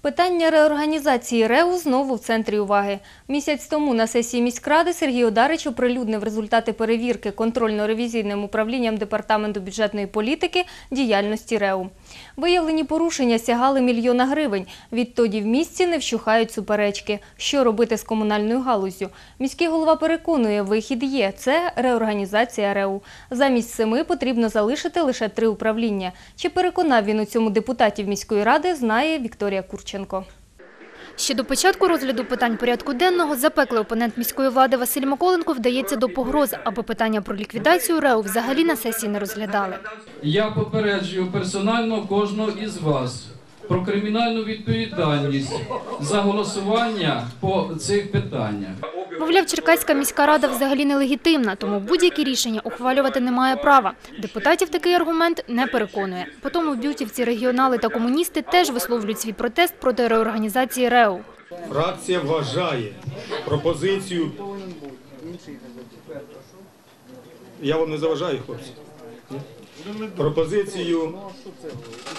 Питання реорганізації РЕУ знову в центрі уваги. Місяць тому на сесії міськради Сергій Одарич оприлюднив результати перевірки контрольно-ревізійним управлінням Департаменту бюджетної політики діяльності РЕУ. Виявлені порушення сягали мільйона гривень. Відтоді в місті не вщухають суперечки. Що робити з комунальною галуззю? Міський голова переконує, вихід є – це реорганізація РЕУ. Замість семи потрібно залишити лише три управління. Чи переконав він у цьому депутатів міської ради, знає Вікторія Курченко. Ще до початку розгляду питань порядку денного запеклий опонент міської влади Василь Миколенко вдається до погроз, аби питання про ліквідацію РЕУ взагалі на сесії не розглядали. Я попереджую персонально кожного із вас про кримінальну відповідальність за голосування по цих питаннях. Мовляв, Черкаська міська рада взагалі нелегітимна, тому будь-які рішення ухвалювати не має права. Депутатів такий аргумент не переконує. Потім бютівці, регіонали та комуністи теж висловлюють свій протест проти реорганізації РЕУ. Фракція вважає пропозицію. Я вам не заважаю, хлопці. Пропозицію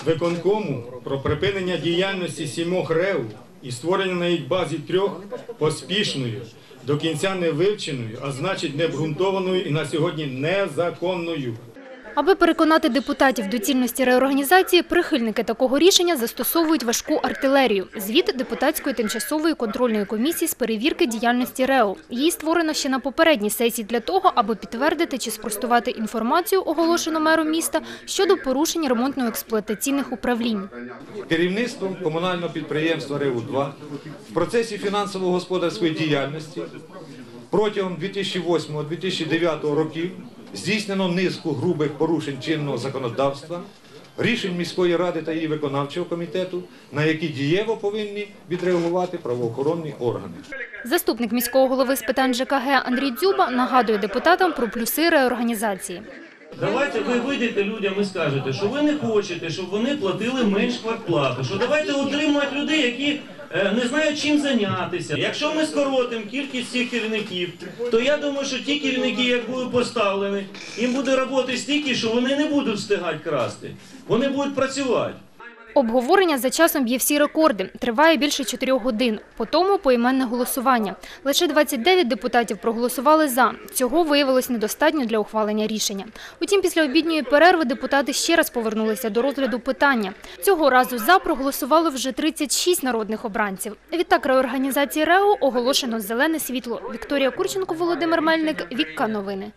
виконкому про припинення діяльності сімох РЕУ і створення на їх базі трьох поспішною, до кінця не вивченою, а значить необґрунтованою і на сьогодні незаконною. Аби переконати депутатів до цільності реорганізації, прихильники такого рішення застосовують важку артилерію. Звіт депутатської тимчасової контрольної комісії з перевірки діяльності РЕО. Її створено ще на попередній сесії для того, аби підтвердити чи спростувати інформацію, оголошену мером міста, щодо порушень ремонтно-експлуатаційних управлінь. керівництвом комунального підприємства РЕУ-2 в процесі фінансово-господарської діяльності протягом 2008-2009 років здійснено низку грубих порушень чинного законодавства, рішень міської ради та її виконавчого комітету, на які дієво повинні відреагувати правоохоронні органи. Заступник міського голови з питань ЖКГ Андрій Дзюба нагадує депутатам про плюси реорганізації. Давайте ви вийдете людям і скажете, що ви не хочете, щоб вони платили менш квартплату. Що давайте утримувати людей, які не знають чим зайнятися. Якщо ми скоротимо кількість цих керівників, то я думаю, що ті керівники, як будуть поставлені, їм буде роботи стільки, що вони не будуть встигати красти. Вони будуть працювати. Обговорення за часом б'є всі рекорди. Триває більше чотирьох годин. По тому поіменне голосування. Лише 29 депутатів проголосували «за». Цього виявилось недостатньо для ухвалення рішення. Утім, після обідньої перерви депутати ще раз повернулися до розгляду питання. Цього разу «за» проголосувало вже 36 народних обранців. Відтак реорганізації РЕО оголошено зелене світло. Вікторія Курченко, Володимир Мельник, Вікка Новини.